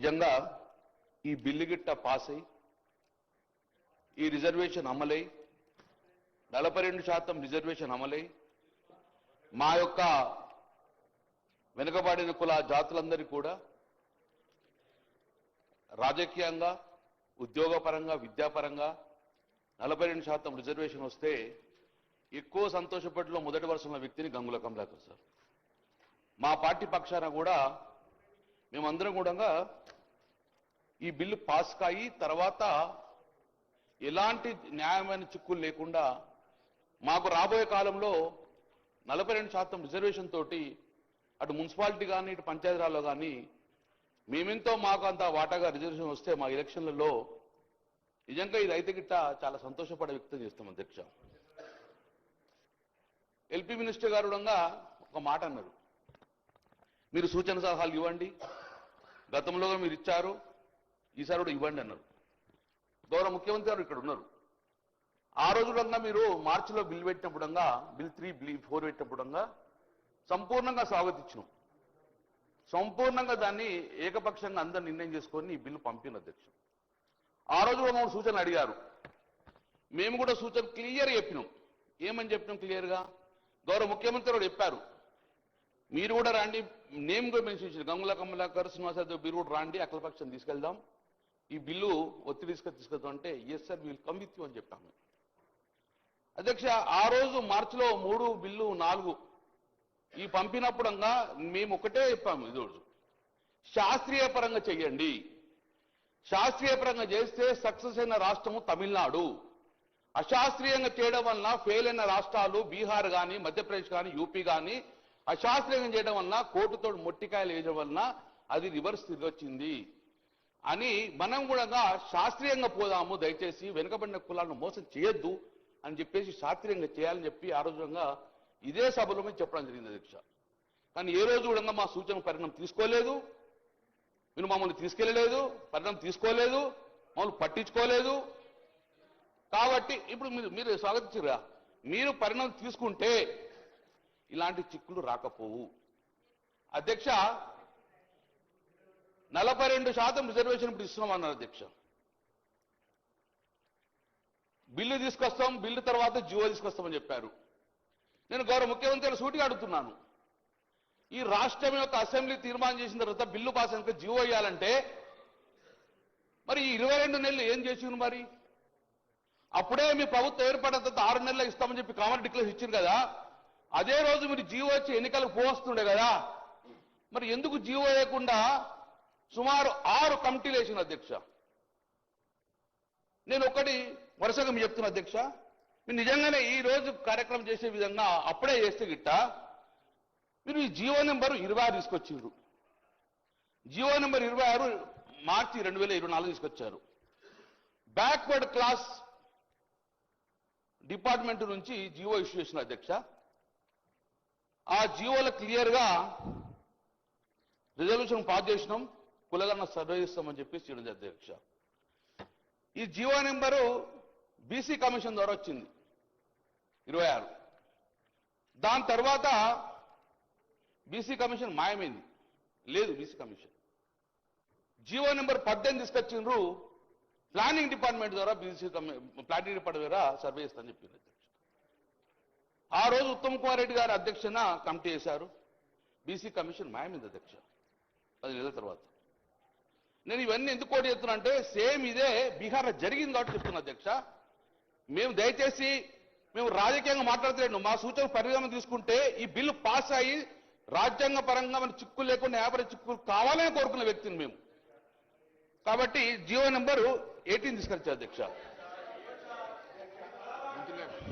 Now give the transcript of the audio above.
నిజంగా ఈ బిల్లు గిట్ట పాస్ అయి ఈ రిజర్వేషన్ అమలై నలభై రెండు శాతం రిజర్వేషన్ అమలై మా యొక్క వెనుకబడిన కుల జాతులందరికీ కూడా రాజకీయంగా ఉద్యోగపరంగా విద్యాపరంగా నలభై రెండు శాతం రిజర్వేషన్ వస్తే ఎక్కువ సంతోషపట్లో మొదటి వరుస వ్యక్తిని గంగుల కమలాకర్ సార్. మా పార్టీ పక్షాన కూడా మేమందరం కూడా ఈ బిల్లు పాస్ కాయి తర్వాత ఎలాంటి న్యాయమైన చిక్కులు లేకుండా మాకు రాబోయే కాలంలో నలభై రెండు శాతం రిజర్వేషన్ తోటి అటు మున్సిపాలిటీ కానీ ఇటు పంచాయతీరాల్లో కానీ మేమెంతో మాకు అంత వాటాగా రిజర్వేషన్ వస్తే మా ఎలక్షన్లలో నిజంగా ఇది అయితే గిట్ట చాలా సంతోషపడే వ్యక్తం చేస్తాం అధ్యక్ష. ఎల్పీ మినిస్టర్ గారు కూడా ఒక మాట అన్నారు. మీరు సూచన సలహాలు ఇవ్వండి. గతంలో మీరు ఇచ్చారు. ఈసారి కూడా ఇవ్వండి అన్నారు. గౌరవ ముఖ్యమంత్రి గారు ఇక్కడ ఉన్నారు. ఆ రోజులంగా మీరు మార్చిలో బిల్ పెట్టినప్పుడంగా బిల్ త్రీ బిల్ ఫోర్ పెట్టినప్పుడంగా సంపూర్ణంగా స్వాగతించినాం. సంపూర్ణంగా దాన్ని ఏకపక్షంగా అందరు నిర్ణయం చేసుకొని ఈ బిల్లు పంపిన అధ్యక్షుడు. ఆ రోజు కూడా మమ్మల్ని సూచనలు అడిగారు. మేము కూడా సూచన క్లియర్ చెప్పినాం. ఏమని చెప్పినాం క్లియర్గా? గౌరవ ముఖ్యమంత్రి కూడా చెప్పారు. మీరు కూడా రండి. నేమ్ కూడా మెన్షన్ చేశారు. గంగుల కమలాకర్ శ్రీనివాసరావు మీరు కూడా రండి. అఖిలపక్షం తీసుకెళ్దాం. ఈ బిల్లు ఒత్తిడి తీసుకొని తీసుకెళ్తాం అంటే ఎస్ సార్ వీళ్ళు కమ్ విత్ అని చెప్పాము. అధ్యక్ష ఆ రోజు మార్చిలో మూడు బిల్లు నాలుగు. ఈ పంపినప్పుడంగా మేము ఒకటే చెప్పాము ఇది రోజు. శాస్త్రీయ పరంగా చెయ్యండి శాస్త్రీయ పరంగా చేస్తే సక్సెస్ అయిన రాష్ట్రము తమిళనాడు. అశాస్త్రీయంగా చేయడం వలన ఫెయిల్ అయిన రాష్ట్రాలు బీహార్ కానీ మధ్యప్రదేశ్ కానీ యూపీ కానీ అశాస్త్రీయంగా చేయడం వలన కోర్టుతో మొట్టికాయలు వేయడం వలన అది రివర్స్ తిరిగి వచ్చింది అని మనం కూడా శాస్త్రీయంగా పోదాము దయచేసి వెనుకబడిన కులాలను మోసం చేయొద్దు అని చెప్పేసి శాస్త్రీయంగా చేయాలని చెప్పి ఆ రోజుగా ఇదే సభలో మేము చెప్పడం జరిగింది అధ్యక్ష. కానీ ఏ రోజు కూడా మా సూచన పరిణామం తీసుకోలేదు మీరు మమ్మల్ని తీసుకెళ్ళలేదు పరిణామం తీసుకోలేదు మమ్మల్ని పట్టించుకోలేదు. కాబట్టి ఇప్పుడు మీరు మీరు స్వాగతించరా మీరు పరిణామం తీసుకుంటే ఇలాంటి చిక్కులు రాకపోవు. అధ్యక్ష నలభై రెండు శాతం రిజర్వేషన్ ఇప్పుడు ఇస్తున్నామన్నారు అధ్యక్ష. బిల్లు తీసుకొస్తాం బిల్లు తర్వాత జియో తీసుకొస్తామని చెప్పారు. నేను గౌరవ ముఖ్యమంత్రి సూటిగా అడుగుతున్నాను. ఈ రాష్ట్రం యొక్క అసెంబ్లీ తీర్మానం చేసిన తర్వాత బిల్లు పాస్ అయినాక జియో వేయాలంటే మరి ఈ ఇరవై రెండు నెలలు ఏం చేసిండు మరి? అప్పుడే మీ ప్రభుత్వం ఏర్పడిన తర్వాత ఆరు నెలలు ఇస్తామని చెప్పి కామన్ డిక్లేర్ ఇచ్చింది కదా. అదే రోజు మీరు జియో వచ్చి ఎన్నికలకు పోస్తుండే కదా. మరి ఎందుకు జీవో వేయకుండా సుమారు ఆరు కమిటీలు వేసిన అధ్యక్ష. నేను ఒకటి వరుసగా మీ చెప్తున్నా అధ్యక్ష మీరు నిజంగానే ఈ రోజు కార్యక్రమం చేసే విధంగా అప్పుడే చేస్తే గిట్ట మీరు ఈ జియో నెంబర్ ఇరవై ఆరు తీసుకొచ్చిండ్రు. జీవో నెంబర్ ఇరవై ఆరు మార్చి రెండు వేల ఇరవై నాలుగు తీసుకొచ్చారు. బ్యాక్వర్డ్ క్లాస్ డిపార్ట్మెంట్ నుంచి జియో ఇష్యూ చేసిన అధ్యక్ష ఆ జియోలో క్లియర్గా రిజల్యూషన్ పాస్ చేసినాం కులగన్న సర్వే చేస్తామని చెప్పేసి చేయడం అధ్యక్ష. ఈ జియో నెంబరు బీసీ కమిషన్ ద్వారా వచ్చింది ఇరవై ఆరు. దాని తర్వాత బీసీ కమిషన్ మాయమైంది లేదు బీసీ కమిషన్. జీవో నెంబర్ పద్దెనిమిది తీసుకొచ్చిండ్రు ప్లానింగ్ డిపార్ట్మెంట్ ద్వారా బీసీ ప్లానింగ్ డిపార్ట్మెంట్ ద్వారా సర్వే చేస్తామని చెప్పింది అధ్యక్ష. ఆ రోజు ఉత్తమ్ కుమార్ రెడ్డి గారు అధ్యక్షన కమిటీ చేశారు బీసీ కమిషన్ మాయమైంది అధ్యక్ష. పది నెలల తర్వాత. నేను ఇవన్నీ ఎందుకు కోటి చెప్తున్నా అంటే సేమ్ ఇదే బీహార్లో జరిగింది కాబట్టి చెప్తున్నా అధ్యక్ష. మేము దయచేసి మేము రాజకీయంగా మాట్లాడతలేను. మా సూచన పరిగణన తీసుకుంటే ఈ బిల్లు పాస్ అయ్యి రాజ్యాంగ పరంగా మన చిక్కులు లేకుండా యాభై చిక్కులు కావాలని కోరుకున్న వ్యక్తిని మేము. కాబట్టి జియో నెంబరు ఎయిటీన్ తీసుకొచ్చారు అధ్యక్ష.